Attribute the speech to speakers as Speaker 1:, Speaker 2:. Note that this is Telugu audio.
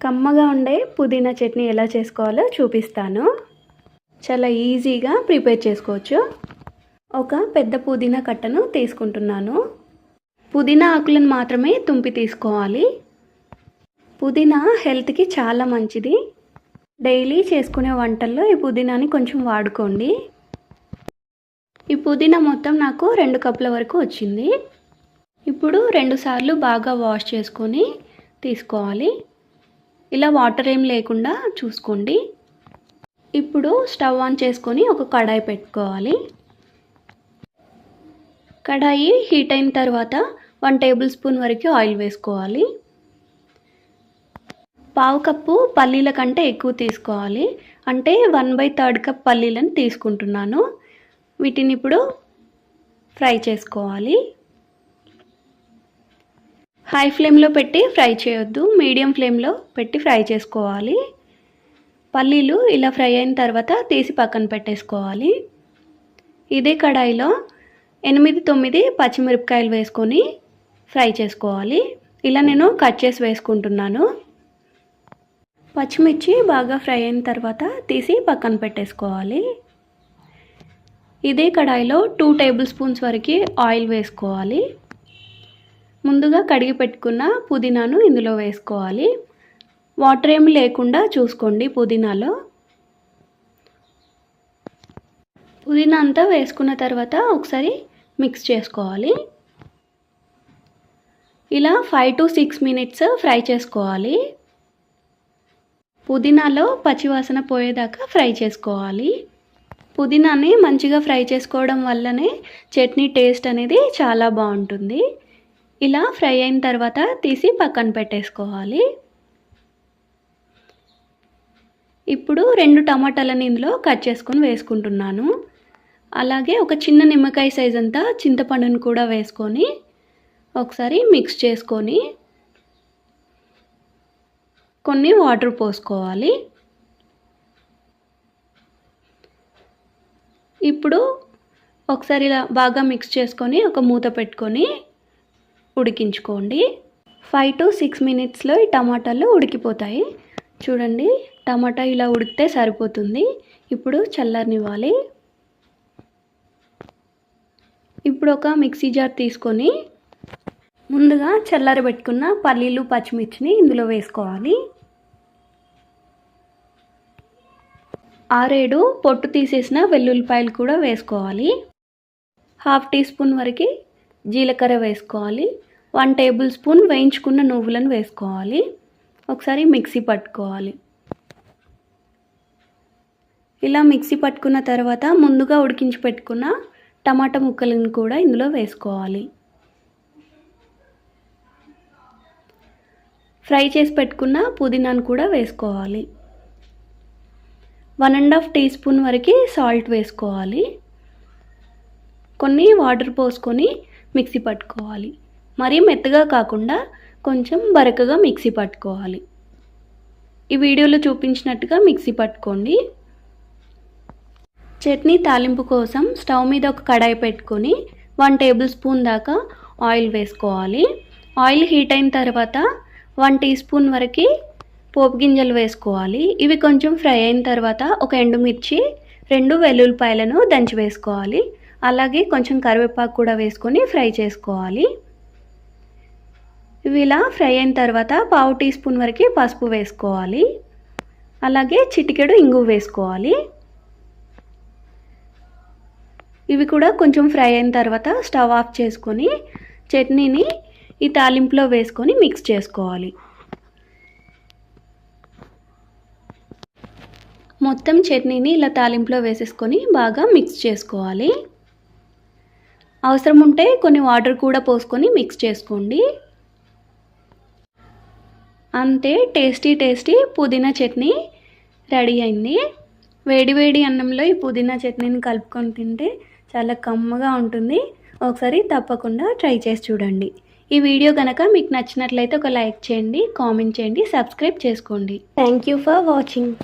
Speaker 1: కమ్మగా ఉండే పుదీనా చట్నీ ఎలా చేసుకోవాలో చూపిస్తాను. చాలా ఈజీగా ప్రిపేర్ చేసుకోవచ్చు. ఒక పెద్ద పుదీనా కట్టను తీసుకుంటున్నాను. పుదీనా ఆకులను మాత్రమే తుంపి తీసుకోవాలి. పుదీనా హెల్త్కి చాలా మంచిది. డైలీ చేసుకునే వంటల్లో ఈ పుదీనాని కొంచెం వాడుకోండి. ఈ పుదీనా మొత్తం నాకు రెండు కప్పుల వరకు వచ్చింది. ఇప్పుడు రెండుసార్లు బాగా వాష్ చేసుకొని తీసుకోవాలి. ఇలా వాటర్ ఏం లేకుండా చూసుకోండి. ఇప్పుడు స్టవ్ ఆన్ చేసుకొని ఒక కడాయి పెట్టుకోవాలి. కడాయి హీట్ అయిన తర్వాత వన్ టేబుల్ స్పూన్ వరకు ఆయిల్ వేసుకోవాలి. పావు కప్పు పల్లీల కంటే ఎక్కువ తీసుకోవాలి. అంటే వన్ బై థర్డ్ కప్ పల్లీలను తీసుకుంటున్నాను. వీటిని ఇప్పుడు ఫ్రై చేసుకోవాలి. హై ఫ్లేమ్లో పెట్టి ఫ్రై చేయొద్దు మీడియం ఫ్లేమ్లో పెట్టి ఫ్రై చేసుకోవాలి. పల్లీలు ఇలా ఫ్రై అయిన తర్వాత తీసి పక్కన పెట్టేసుకోవాలి. ఇదే కడాయిలో ఎనిమిది తొమ్మిది పచ్చిమిరపకాయలు వేసుకొని ఫ్రై చేసుకోవాలి. ఇలా నేను కట్ చేసి వేసుకుంటున్నాను. పచ్చిమిర్చి బాగా ఫ్రై అయిన తర్వాత తీసి పక్కన పెట్టేసుకోవాలి. ఇదే కడాయిలో టూ టేబుల్ స్పూన్స్ వరకు ఆయిల్ వేసుకోవాలి. ముందుగా కడిగి పెట్టుకున్న పుదీనాను ఇందులో వేసుకోవాలి. వాటర్ ఏమి లేకుండా చూసుకోండి పుదీనాలో. పుదీనా అంతా వేసుకున్న తర్వాత ఒకసారి మిక్స్ చేసుకోవాలి. ఇలా five to six minutes fry చేసుకోవాలి. పుదీనాలో పచ్చివాసన పోయేదాకా ఫ్రై చేసుకోవాలి. పుదీనాని మంచిగా ఫ్రై చేసుకోవడం వల్లనే చట్నీ టేస్ట్ అనేది చాలా బాగుంటుంది. ఇలా ఫ్రై అయిన తర్వాత తీసి పక్కన పెట్టేసుకోవాలి. ఇప్పుడు రెండు టమాటాలను ఇందులో కట్ చేసుకొని వేసుకుంటున్నాను. అలాగే ఒక చిన్న నిమ్మకాయ సైజ్ అంతా చింతపండును కూడా వేసుకొని ఒకసారి మిక్స్ చేసుకొని కొన్ని వాటర్ పోసుకోవాలి. ఇప్పుడు ఒకసారి ఇలా బాగా మిక్స్ చేసుకొని ఒక మూత పెట్టుకొని ఉడికించుకోండి. ఫైవ్ టు సిక్స్ మినిట్స్లో ఈ టమాటాలు ఉడికిపోతాయి. చూడండి టమాటా ఇలా ఉడికితే సరిపోతుంది. ఇప్పుడు చల్లనివ్వాలి ఇప్పుడు ఒక మిక్సీ జార్ తీసుకొని ముందుగా చల్లారి పెట్టుకున్న పల్లీలు పచ్చిమిర్చిని ఇందులో వేసుకోవాలి. ఆరేడు పొట్టు తీసేసిన వెల్లుల్లిపాయలు కూడా వేసుకోవాలి. హాఫ్ టీ స్పూన్ వరకు జీలకర్ర వేసుకోవాలి. వన్ టేబుల్ స్పూన్ వేయించుకున్న నువ్వులను వేసుకోవాలి. ఒకసారి మిక్సీ పట్టుకోవాలి. ఇలా మిక్సీ పట్టుకున్న తర్వాత ముందుగా ఉడికించి పెట్టుకున్న టమాటా ముక్కలను కూడా ఇందులో వేసుకోవాలి. ఫ్రై చేసి పెట్టుకున్న పుదీనాను కూడా వేసుకోవాలి. One and half teaspoon వరకు సాల్ట్ వేసుకోవాలి. కొన్ని వాటర్ పోసుకొని మిక్సీ పట్టుకోవాలి. మరీ మెత్తగా కాకుండా కొంచెం బరకగా మిక్సీ పట్టుకోవాలి. ఈ వీడియోలో చూపించినట్టుగా మిక్సీ పట్టుకోండి. చట్నీ తాలింపు కోసం స్టవ్ మీద ఒక కడాయి పెట్టుకొని వన్ టేబుల్ స్పూన్ దాకా ఆయిల్ వేసుకోవాలి. ఆయిల్ హీట్ అయిన తర్వాత వన్ టీ స్పూన్ వరకు పోపు గింజలు వేసుకోవాలి. ఇవి కొంచెం ఫ్రై అయిన తర్వాత ఒక ఎండుమిర్చి రెండు వెల్లుల్లిపాయలను దంచి వేసుకోవాలి. అలాగే కొంచెం కరివేపాకు కూడా వేసుకొని ఫ్రై చేసుకోవాలి. ఇవి ఇలా ఫ్రై అయిన తర్వాత పావు టీ స్పూన్ వరకు పసుపు వేసుకోవాలి. అలాగే చిటికెడు ఇంగు వేసుకోవాలి. ఇవి కూడా కొంచెం ఫ్రై అయిన తర్వాత స్టవ్ ఆఫ్ చేసుకొని చట్నీని ఈ తాలింపులో వేసుకొని మిక్స్ చేసుకోవాలి. మొత్తం చట్నీని ఇలా తాలింపులో వేసేసుకొని బాగా మిక్స్ చేసుకోవాలి. అవసరం ఉంటే కొన్ని వాటర్ కూడా పోసుకొని మిక్స్ చేసుకోండి. అంతే టేస్టీ టేస్టీ పుదీనా చట్నీ రెడీ అయింది. వేడి వేడి అన్నంలో ఈ పుదీనా చట్నీని కలుపుకొని తింటే చాలా కమ్మగా ఉంటుంది. ఒకసారి తప్పకుండా ట్రై చేసి చూడండి. ఈ వీడియో కనుక మీకు నచ్చినట్లయితే ఒక లైక్ చేయండి కామెంట్ చేయండి సబ్స్క్రైబ్ చేసుకోండి. Thank you for watching